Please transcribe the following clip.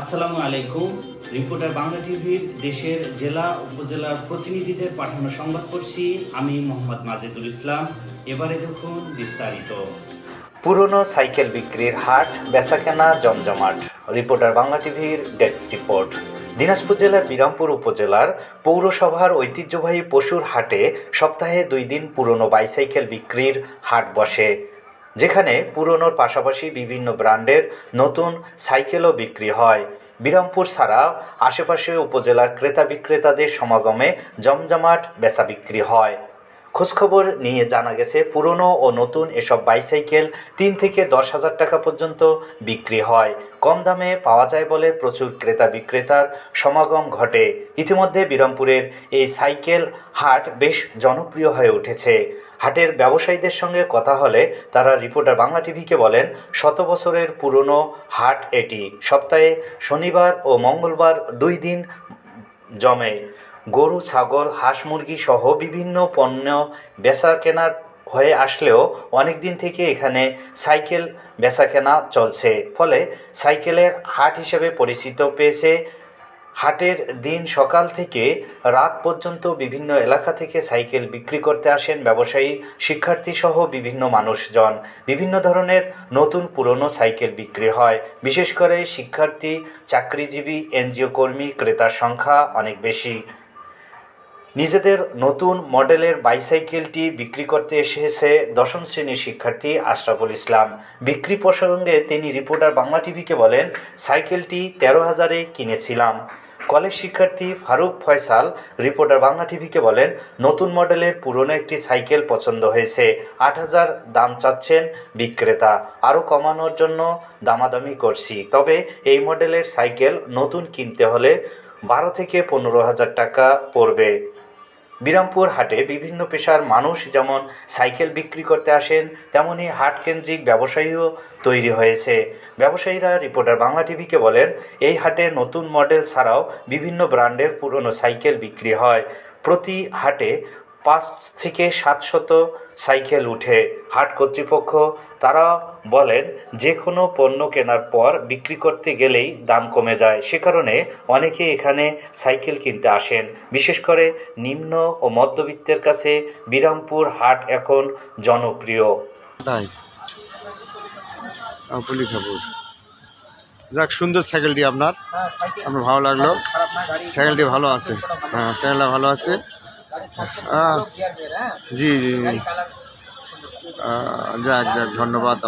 আসসালামু আলাইকুম। রিপোর্টার বাংলা টিভির দেশের জেলা উপজেলার প্রতিনিধিদের পাঠানো সংবাদ পড়ছি। আমি মোহাম্মদ মাজেদুল ইসলাম। এবারে দেখুন বিস্তারিত। পুরনো সাইকেল বিক্রির হাট, বেচাকেনা, জমজমাট। রিপোর্টার বাংলা টিভির ডেস্ক রিপোর্ট। দিনাজপুর জেলার বিরামপুর উপজেলার পৌরসভার ঐতিহ্যবাহী পশুর হাটে সপ্তাহে দুই দিন পুরনো বাইসাইকেল বিক্রির হাট বসে। যেখানে পুরনোর পাশাপাশি বিভিন্ন ব্র্যান্ডের নতুন সাইকেলও বিক্রি হয়। বিরামপুর ছাড়া আশেপাশে উপজেলার ক্রেতা বিক্রেতাদের সমাগমে জমজমাট বেচা বিক্রি হয়। খোঁজখবর নিয়ে জানা গেছে, পুরনো ও নতুন এসব বাইসাইকেল তিন থেকে দশ হাজার টাকা পর্যন্ত বিক্রি হয়। কম দামে পাওয়া যায় বলে প্রচুর ক্রেতা বিক্রেতার সমাগম ঘটে। ইতিমধ্যে বিরামপুরের এই সাইকেল হাট বেশ জনপ্রিয় হয়ে উঠেছে। হাটের ব্যবসায়ীদের সঙ্গে কথা হলে তারা রিপোর্টার বাংলা টিভিকে বলেন, শত বছরের পুরনো হাট এটি। সপ্তাহে শনিবার ও মঙ্গলবার দুই দিন জমে। গরু, ছাগল, হাঁস, মুরগি সহ বিভিন্ন পণ্য বেচা কেনার হয়ে আসলেও অনেক দিন থেকে এখানে সাইকেল বেচা কেনা চলছে। ফলে সাইকেলের হাট হিসেবে পরিচিত পেয়েছে। হাটের দিন সকাল থেকে রাত পর্যন্ত বিভিন্ন এলাকা থেকে সাইকেল বিক্রি করতে আসেন ব্যবসায়ী, শিক্ষার্থী সহ বিভিন্ন মানুষজন। বিভিন্ন ধরনের নতুন পুরনো সাইকেল বিক্রি হয়। বিশেষ করে শিক্ষার্থী, চাকরিজীবী, এনজিও কর্মী, ক্রেতার সংখ্যা অনেক বেশি। নিজেদের নতুন মডেলের বাইসাইকেলটি বিক্রি করতে এসেছে দশম শ্রেণির শিক্ষার্থী আশরাফুল ইসলাম। বিক্রি প্রসঙ্গে তিনি রিপোর্টার বাংলা টিভিকে বলেন, সাইকেলটি তেরো হাজারে কিনেছিলাম। কলেজ শিক্ষার্থী ফারুক ফয়সাল রিপোর্টার বাংলা টিভিকে বলেন, নতুন মডেলের পুরনো একটি সাইকেল পছন্দ হয়েছে। আট হাজার দাম চাচ্ছেন বিক্রেতা। আরও কমানোর জন্য দামাদামি করছি। তবে এই মডেলের সাইকেল নতুন কিনতে হলে বারো থেকে পনেরো হাজার টাকা পড়বে। বিরামপুর হাটে বিভিন্ন পেশার মানুষ যেমন সাইকেল বিক্রি করতে আসেন তেমনই হাট কেন্দ্রিক ব্যবসায়ীও তৈরি হয়েছে। ব্যবসায়ীরা রিপোর্টার বাংলা টিভিকে বলেন, এই হাটে নতুন মডেল ছাড়াও বিভিন্ন ব্র্যান্ডের পুরনো সাইকেল বিক্রি হয়। প্রতি হাটে পাঁচ থেকে সাতশত সাইকেল উঠে হাট কর্তৃপক্ষ তারা বলেন যে কোনো পণ্য কেনার পর বিক্রি করতে গেলেই দাম কমে যায়। সে কারণে অনেকে এখানে সাইকেল কিনতে আসেন। বিশেষ করে নিম্ন ও মধ্যবিত্তের কাছে বিরামপুর হাট এখন জনপ্রিয়। তাই? পুলি খাবুর। যাক সুন্দর সাইকেলটি আপনার। আপনার ভালো লাগল। সাইকেলটি ভালো আছে। হ্যাঁ সাইকেলটা ভালো আছে। জি জি জি। যাক যাক ধন্যবাদ।